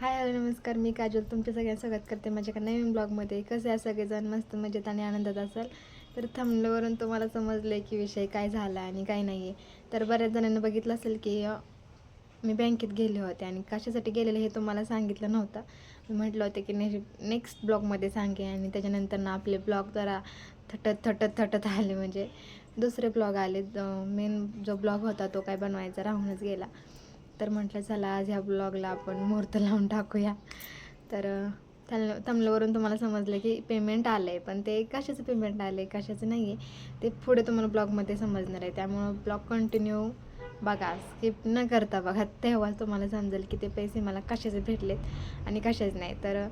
Hi hello नमस्कार. मी काजल. तुमच्या सगळ्या स्वागत करते माझ्या एका नवीन ब्लॉगमध्ये. कसं आहे? सगळेजण मस्त मजेत आणि आनंदात असाल? तर थांबल्यावरून तुम्हाला समजलं आहे की विषय काय झाला आणि काय नाही आहे तर बऱ्याच जणांना बघितलं असेल की मी बँकेत गेले होते आणि कशासाठी गेलेले हे तुम्हाला सांगितलं नव्हतं. मी म्हटलं होतं की ने नेक्स्ट ब्लॉगमध्ये सांगे आणि त्याच्यानंतर ना आपले ब्लॉग जरा थटत थटत थटत आले. म्हणजे दुसरे ब्लॉग आले मेन जो ब्लॉग होता तो काय बनवायचा राहूनच गेला. तर म्हटलं चला आज ह्या ब्लॉगला आपण मुहूर्त लावून टाकूया. तर त्या तमल्यावरून तुम्हाला समजलं की पेमेंट आलं आहे पण ते कशाचं पेमेंट आलं आहे कशाचं नाही आहे ते पुढे तुम्हाला ब्लॉगमध्ये समजणार आहे. त्यामुळं ब्लॉग कंटिन्यू बघा स्किप न करता बघा तेव्हाच तुम्हाला समजेल की ते पैसे मला कशाचे भेटलेत आणि कशाच नाही. तर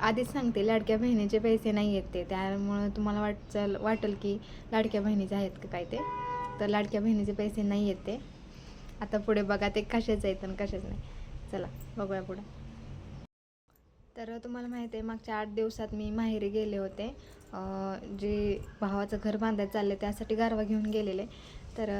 आधीच सांगते लाडक्या बहिणीचे पैसे नाही आहेत ते. त्यामुळं तुम्हाला वाटचल वाटेल की लाडक्या बहिणीचे आहेत का काय ते? तर लाडक्या बहिणीचे पैसे नाही आहेत ते. आता पुढे बघा ते कशाचं आहेत आणि कशाच नाही. चला बघूया पुढे. तर तुम्हाला माहिती आहे मागच्या आठ दिवसात मी माहेरी गेले होते. जे भावाचं घर बांधायचं चाललं त्यासाठी गारवा घेऊन गेलेले. तर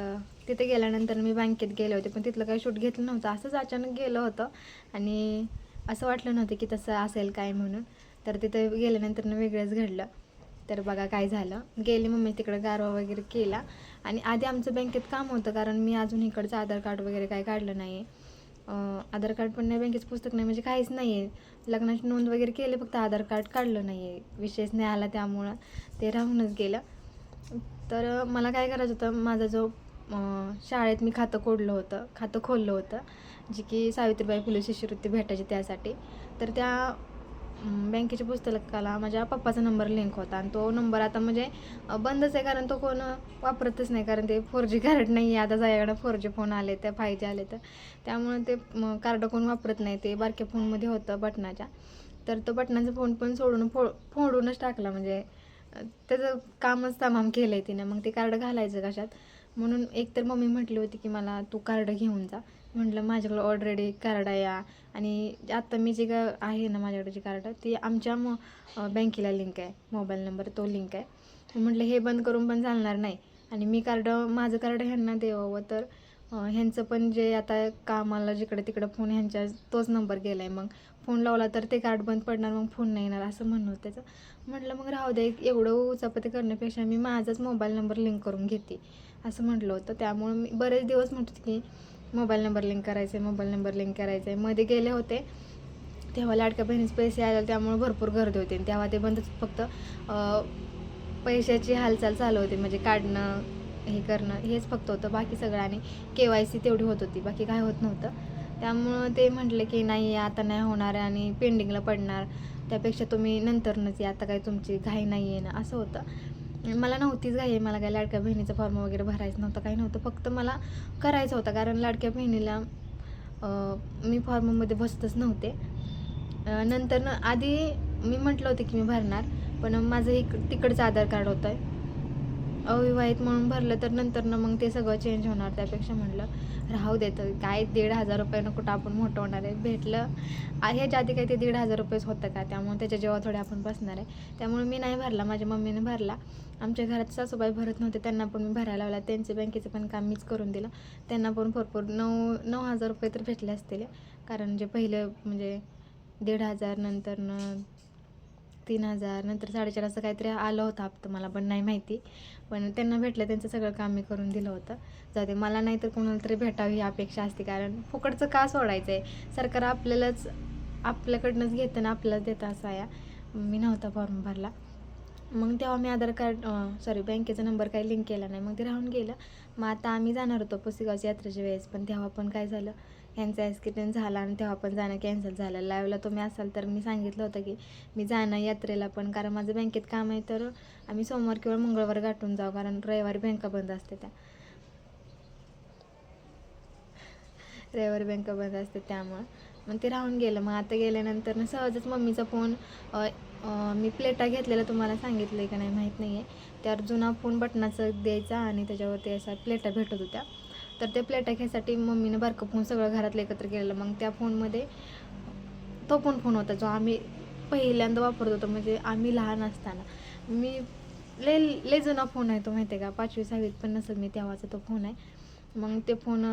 तिथे गेल्यानंतर मी बँकेत गेले होते पण तिथलं काही शूट घेतलं नव्हतं. असंच अचानक गेलं होतं. आणि असं वाटलं नव्हतं की तसं असेल काय म्हणून. तर तिथे गेल्यानंतर वेगळंच घडलं. तर बघा काय झालं. गेली मम्मी तिकडं गारवा वगैरे केला. आणि आधी आमचं बँकेत काम होतं कारण मी अजून इकडचं आधार कार्ड वगैरे काय काढलं नाही आहे आधार कार्ड पण नाही बँकेचं पुस्तक नाही म्हणजे काहीच नाही आहे लग्नाची नोंद वगैरे केली फक्त आधार कार्ड काढलं नाही आहे विशेष नाही आला त्यामुळं. ते राहूनच गेलं. तर मला काय करायचं होतं माझा जो शाळेत मी खातं कोडलं होतं खातं खोललं होतं जे की सावित्रीबाई फुले शिष्यवृत्ती भेटायची त्यासाठी. तर त्या बँकेच्या पुस्तकाला माझ्या पप्पाचा नंबर लिंक होता आणि तो नंबर आता म्हणजे बंदच आहे कारण तो कोण वापरतच नाही कारण ते फोर जी कार्ड नाही. आहे आता जायाकडे फोर जी फोन आले तर फाय जी आले तर त्यामुळे ते कार्ड कोण वापरत नाही. ते बारक्या फोनमध्ये होतं बटनाच्या तर तो बटनाचा फोन पण सोडून फो फोडूनच टाकला. म्हणजे त्याचं कामच तमाम केलं आहे तिने. मग ते कार्ड घालायचं कशात? म्हणून एक तर मम्मी म्हटली होती की मला तू कार्ड घेऊन जा. म्हटलं माझ्याकडं ऑलरेडी कार्ड आहे या. आणि आत्ता मी जे का आहे ना माझ्याकडे जे कार्ड ती आमच्या म बँकेला लिंक आहे. मोबाईल नंबर तो लिंक आहे. म्हटलं हे बंद करून पण चालणार नाही. आणि मी कार्ड माझं कार्ड ह्यांना देवावं तर ह्यांचं पण जे आता कामाला जिकडे तिकडं फोन ह्यांच्या तोच नंबर गेला आहे मग फोन लावला तर ते कार्ड बंद पडणार मग फोन नाही येणार असं म्हणणं होतं. त्याचं म्हटलं मग राहू दे एवढं उचापती करण्यापेक्षा मी माझाच मोबाईल नंबर लिंक करून घेते. असं म्हटलं होतं. त्यामुळं मी बरेच दिवस म्हणत होते की मोबाईल नंबर लिंक करायचा आहे मोबाईल नंबर लिंक करायचा आहे मध्ये गेले होते तेव्हा लाडक्या बहिणीचे पैसे आले त्यामुळे भरपूर गर्दी होती. आणि तेव्हा ते बंदच फक्त पैशाची हालचाल चालू होती. म्हणजे काढणं हे करणं हेच फक्त होतं. बाकी सगळं आणि के वाय सी तेवढी होत होती. बाकी काय होत नव्हतं. त्यामुळं ते म्हटले की नाही आता नाही होणार आहे आणि पेंडिंगला पडणार. त्यापेक्षा तुम्ही नंतरनच या. आता काय तुमची घाई नाही आहे ना. असं होतं. मला नव्हतीच घाई मला काय लाडक्या बहिणीचं फॉर्म वगैरे भरायचं नव्हतं काही नव्हतं. फक्त मला करायचं होतं कारण लाडक्या बहिणीला मी फॉर्ममध्ये बसतच नव्हते. नंतर न आधी मी म्हटलं होतं की मी भरणार पण माझं एक तिकडचं आधार कार्ड होतं. अविवाहित म्हणून भरलं तर नंतर ना मग ते सगळं चेंज होणार त्यापेक्षा म्हटलं राहू देतं काय दीड हजार रुपयानं कुठं आपण मोठं होणार आहे. भेटलं आहे ह्याच्या आधी काही ते दीड हजार रुपयेच होतं का? त्यामुळे त्याच्या जेव्हा थोडे आपण बसणार आहे. त्यामुळे मी नाही भरला माझ्या मम्मीने भरला. आमच्या घरात सासूबाई भरत नव्हते त्यांना पण मी भरायला लावला. त्यांचे बँकेचं पण काम मीच करून दिलं. त्यांना पण भरपूर नऊ नऊ हजार रुपये तर भेटले असतील. कारण जे पहिलं म्हणजे दीड हजार नंतरनं तीन हजार नंतर साडेचार असं काहीतरी आलं होतं हप्ता मला पण नाही माहिती. पण त्यांना भेटलं त्यांचं सगळं काम मी करून दिलं होतं. जाते मला नाही तर कोणाला तरी भेटावी ही अपेक्षा असते कारण फुकटचं का सोडायचं आहे सरकार आपल्यालाच आपल्याकडनंच घेतं ना आपल्यालाच देतं असा या. मी नव्हता फॉर्म भरला. मग तेव्हा मी आधार कार्ड सॉरी बँकेचा नंबर काही लिंक केला नाही. मग ते राहून गेलं. मग आता आम्ही जाणार होतो पुसेगावच्या यात्रेच्या वेळेस पण तेव्हा पण काय झालं? ह्यांचा ॲक्सिडेंट झाला आणि तेव्हा पण जाणं कॅन्सल झालं. लाईव्हला तुम्ही असाल तर मी सांगितलं होतं की मी जाणं यात्रेला पण कारण माझं बँकेत काम आहे तर आम्ही सोमवार किंवा मंगळवार गाठून जाऊ कारण रविवारी बँका बंद असते त्या. रविवारी बँका बंद असते त्यामुळं. मग ते राहून गेलं. मग आता गेल्यानंतर ना सहजच मम्मीचा फोन मी प्लेटा घेतलेला तुम्हाला सांगितलं आहे का नाही माहीत नाही आहे त्यावर जुना फोन बटनाचं द्यायचा आणि त्याच्यावरती असा प्लेटा भेटत होत्या. तर त्या प्लेटा घ्यायसाठी मम्मीनं बारकं फोन सगळं घरातलं एकत्र केलेलं. मग त्या फोनमध्ये तो पण फोन होता जो आम्ही पहिल्यांदा वापरत होतो. म्हणजे आम्ही लहान असताना. मी लय लय जुना फोन आहे तो माहिती आहे का? पाचवी सहावीत पण नसेल मी तेव्हाचा तो फोन आहे. मग ते फोन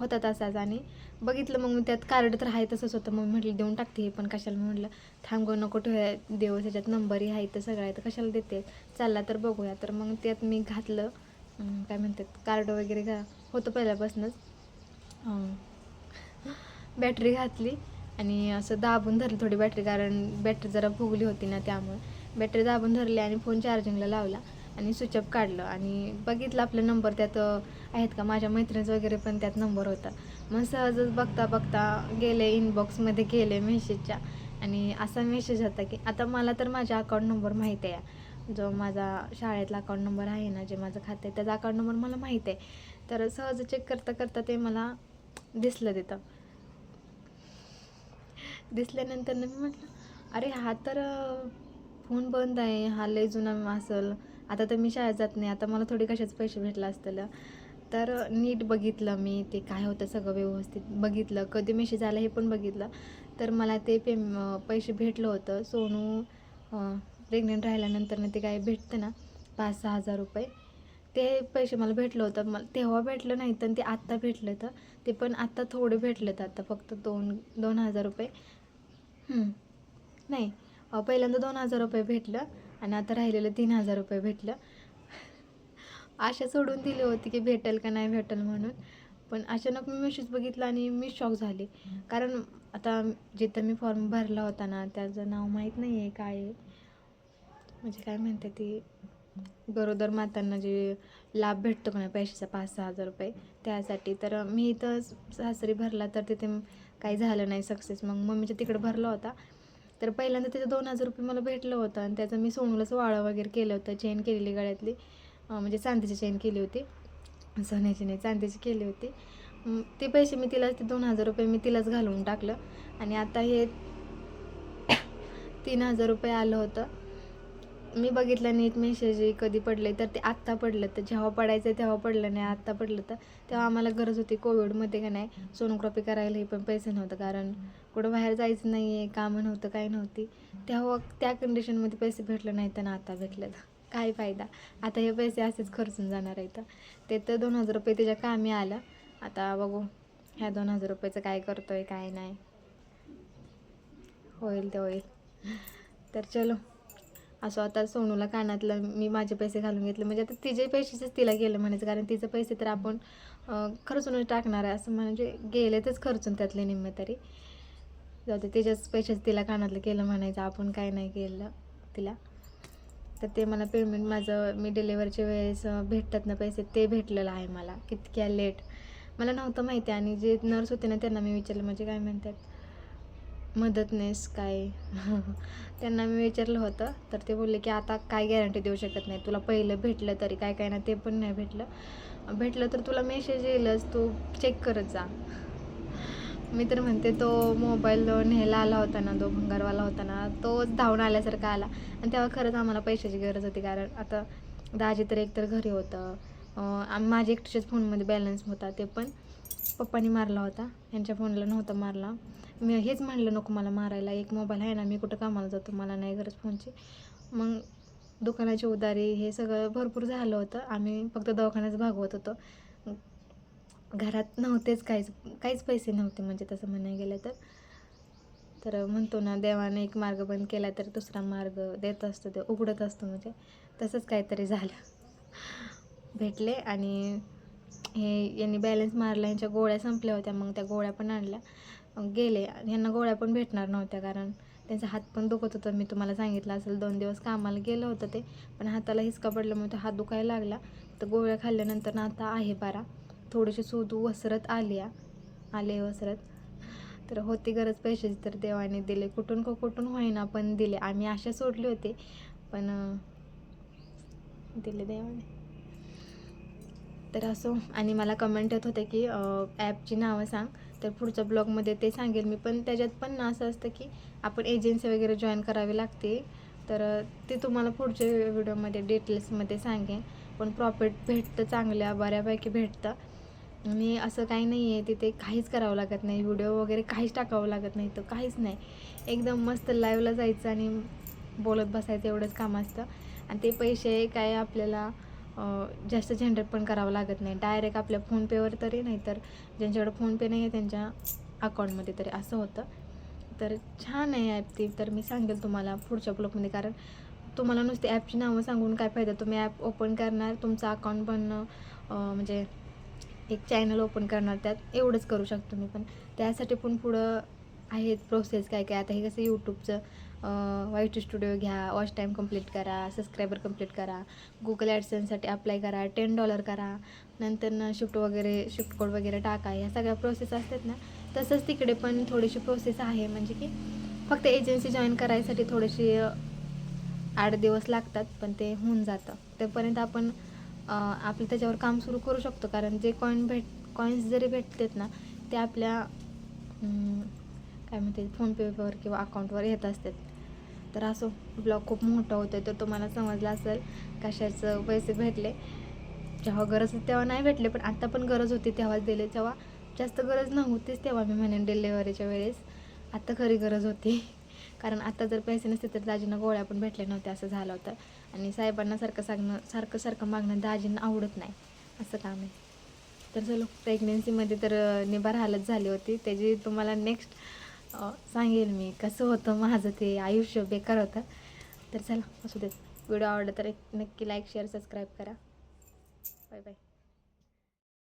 होता तसाच आणि बघितलं मग मी त्यात कार्ड तर आहे तसंच होतं. मग म्हटलं देऊन टाकते हे पण कशाला? मी म्हटलं थांब नको ठेवा. देव त्याच्यात नंबरही आहे तर सगळं आहे तर कशाला देते? चालला तर बघूया. तर मग त्यात मी घातलं. काय म्हणतात कार्ड वगैरे घा होतं पहिल्यापासूनच. अं, बॅटरी घातली आणि असं दाबून धरली थोडी बॅटरी कारण बॅटरी जरा फुगली होती ना त्यामुळे. बॅटरी दाबून धरली आणि फोन चार्जिंगला लावला आणि स्विच ऑफ काढलं. आणि बघितलं आपलं नंबर त्यात आहेत का माझ्या मैत्रिणीचं वगैरे पण त्यात नंबर होता. मग सहजच बघता बघता गेले इनबॉक्समध्ये गेले मेसेजच्या आणि असा मेसेज होता की आता मला तर माझा अकाउंट नंबर माहीत आहे जो माझा शाळेतला अकाउंट नंबर आहे ना जे माझं खातं आहे त्याचा अकाउंट नंबर मला माहीत आहे. तर सहज चेक करता करता ते मला दिसलं तिथं. दिसल्यानंतर मी म्हटलं अरे हा तर फोन बंद आहे. हा लय जुना असेल आता तर मी शाळेत जात नाही. आता मला थोडे कशाच पैसे भेटला असतील. तर नीट बघितलं मी. ते काय होतं सगळं व्यवस्थित बघितलं. कधी मेसेज आला हे पण बघितलं. तर मला ते पे पैसे भेटलं होतं. सोनू प्रेग्नेंट राहिल्यानंतर ते काय भेटतं ना पाच सहा हजार रुपये. ते पैसे मला भेटलं होतं. मला तेव्हा भेटलं नाही तर ते आत्ता भेटलं तर. ते पण आत्ता थोडे भेटलेत आता. फक्त दोन दोन हजार रुपये. नाही. पहिल्यांदा दोन हजार रुपये भेटलं आणि आता राहिलेलं तीन हजार रुपये भेटलं. आशा सोडून दिली होती की भेटेल का नाही भेटेल म्हणून. पण अचानक मी मेसेज बघितला आणि मी शॉक झाले. कारण आता जिथं मी फॉर्म भरला होता ना त्याचं नाव माहीत नाही आहे काय आहे. म्हणजे काय म्हणते ती? गरोदर मातांना जे लाभ भेटतो का पैशाचा पाच सहा हजार रुपये त्यासाठी. तर मी इथं सासरी भरला तर तिथे काही झालं नाही सक्सेस मग मम्मीच्या तिकडे भरला होता. तर पहिल्यांदा त्याचं दोन हजार रुपये मला भेटलं होतं आणि त्याचं मी सोनूलाच वाळं वगैरे केलं होतं चेन केलेली गळ्यातली. म्हणजे चांदीची चेन केली होती. सोन्याची नाही चांदीची केली होती. ते पैसे मी तिलाच ते दोन हजार रुपये मी तिलाच घालवून टाकलं. आणि आता हे तीन हजार रुपये आलं होतं. मी बघितलं नीट मेसेज कधी पडले तर ते आत्ता पडलं. तर जेव्हा पडायचं तेव्हा पडलं नाही आत्ता पडलं तर तेव्हा आम्हाला गरज होती कोविडमध्ये का नाही सोनोग्राफी करायला हे पण पैसे नव्हतं कारण कुठं बाहेर जायचं नाही आहे कामं नव्हतं काही नव्हती. तेव्हा त्या कंडिशनमध्ये पैसे भेटलं नाही तर आता भेटलं तर काय फायदा. आता हे पैसे असेच खर्चून जाणार आहेत. ते तर दोन हजार रुपये त्याच्या कामी आलं. आता बघू ह्या दोन हजार रुपयाचं काय करतोय काय नाही. होईल ते होईल. तर चलो. असं आता सोनूला कानातलं मी माझे पैसे घालून घेतले. म्हणजे आता तिचे पैसेच तिला गेलं म्हणायचं. कारण तिचे पैसे तर आपण खर्चूनच टाकणार आहे असं म्हणजे गेलेतच खर्चून त्यातले निम्मे तरी. जाऊ दे तिच्याच पैसेच तिला कानातलं केलं म्हणायचं. आपण काय नाही केलं तिला. तर ते मला पेमेंट माझं मी डिलेवरीच्या वेळेस भेटतात ना पैसे ते भेटलेलं आहे मला. कितक्या लेट मला नव्हतं माहिती आणि जे नर्स होते ना त्यांना मी विचारलं. म्हणजे काय म्हणतात? मदतनेस काय? त्यांना मी विचारलं होतं तर ते बोलले की आता काय गॅरंटी देऊ शकत नाही? तुला पहिलं भेटलं तरी काय काय ना ते पण नाही भेटलं. भेटलं तर तुला मेसेज येईलच तू चेक करत जा. मी तर म्हणते तो मोबाईल न्यायला आला होता ना तो भंगारवाला होता ना तो धावून आल्यासारखा आला. आणि तेव्हा खरंच आम्हाला पैशाची गरज होती कारण आता दाजी तर एकतर घरी होतं. अं, माझ्या एकट्याच्याच फोनमध्ये बॅलन्स होता ते पण पप्पानी मारला होता. यांच्या फोनला नव्हता मारला. मी हेच म्हणलं नको मला मारायला एक मोबाईल आहे ना मी कुठं कामाला जातो मला नाही गरज फोनची. मग दुकानाची उदारी हे सगळं भरपूर झालं होतं. आम्ही फक्त दवाखान्याच भागवत होतो. घरात नव्हतेच काहीच काहीच पैसे नव्हते म्हणजे तसं म्हणायला गेलं तर. तर म्हणतो ना देवाने एक मार्ग बंद केला तर दुसरा मार्ग देत असतो ते उघडत असतो म्हणजे. तसंच काहीतरी झालं. भेटले आणि हे यांनी बॅलन्स मारला यांच्या गोळ्या संपल्या होत्या मग त्या गोळ्या पण आणल्या. गेले. यांना गोळ्या पण भेटणार नव्हत्या कारण त्यांचा हात पण दुखत होता. मी तुम्हाला सांगितलं असेल दोन दिवस कामाला गेलं होतं ते पण हाताला हिसका पडल्यामुळे तो हात दुखायला लागला. तर गोळ्या खाल्ल्यानंतर ना आता आहे बारा. थोडीशी सोदू वसरत आली आले वसरत. तर होती गरज पैशाची तर देवाने दिले. कुठून का कुठून होईना पण दिले. आम्ही आशा सोडली होती पण दिले देवाने. तर असो आणि मला कमेंट येत होते की ॲपची नावं सांग. तर पुढच्या ब्लॉगमध्ये ते सांगेल मी. पण त्याच्यात पण ना असं असतं की आपण एजन्सी वगैरे जॉईन करावी लागते. तर ते तुम्हाला पुढच्या व्हिडिओमध्ये डिटेल्समध्ये सांगेन. पण प्रॉफिट भेटतं चांगल्या बऱ्यापैकी भेटतं. आणि असं काही नाही आहे तिथे काहीच करावं लागत नाही. व्हिडिओ वगैरे काहीच टाकावं लागत नाही तर काहीच नाही. एकदम मस्त लाईव्हला जायचं आणि बोलत बसायचं एवढंच काम असतं. आणि ते पैसे काय आपल्याला जास्त झंझट पण करावं लागत नाही. डायरेक्ट आपल्या फोनपेवर तरी नाही तर ज्यांच्याकडे फोनपे नाही आहे त्यांच्या अकाउंटमध्ये तरी असं होतं. तर छान आहे ॲप ती. तर मी सांगेल तुम्हाला पुढच्या ब्लॉगमध्ये कारण तुम्हाला नुसते ॲपची नावं सांगून काय फायदा? तुम्ही ॲप ओपन करणार तुमचं अकाउंट पण म्हणजे एक चॅनल ओपन करणार त्यात एवढंच करू शकतो मी. पण त्यासाठी पण पुढं आहेत प्रोसेस काय काय. आता हे कसं यूट्यूबचं वाईट स्टुडिओ घ्या वॉच टाईम कंप्लीट करा सबस्क्रायबर कंप्लीट करा गुगल ॲडसनसाठी अप्लाय करा टेन डॉलर करा नंतर ना शिफ्ट वगैरे शिफ्ट कोड वगैरे टाका ह्या सगळ्या प्रोसेस असतात ना तसंच तिकडे पण थोडीशी प्रोसेस आहे म्हणजे की फक्त एजन्सी जॉईन करायसाठी थोडीशी आठ दिवस लागतात पण ते होऊन जातं. तोपर्यंत आपण आपलं त्याच्यावर काम सुरू करू शकतो कारण जे कॉईन भेट कॉईन्स जरी भेटतात ना ते आपल्या काय म्हणते फोनपेवर किंवा अकाउंटवर येत असतात. तर असो ब्लॉग खूप मोठा होतो आहे तर तुम्हाला समजलं असेल कशाचं पैसे भेटले. जेव्हा गरज होती तेव्हा नाही भेटले पण आत्ता पण गरज होती तेव्हाच दिले. तेव्हा जास्त गरज नव्हतीच तेव्हा मी म्हणेन डिलेवरीच्या वेळेस. आत्ता खरी गरज होती. कारण आत्ता जर पैसे नसते तर दाजींना गोळ्या पण भेटल्या नव्हत्या असं झालं होतं. आणि साहेबांना सारखं सांगणं सारखं सारखं मागणं दाजींना आवडत नाही. असं काम आहे. तर चलो प्रेग्नेन्सीमध्ये तर निभा हालत झाली होती. त्याची तुम्हाला नेक्स्ट सांगेल मी. कसं होतं माझं ते आयुष्य बेकार होतं. तर चला असू देत. व्हिडिओ आवडला तर एक नक्की लाईक शेअर सबस्क्राईब करा. Bye bye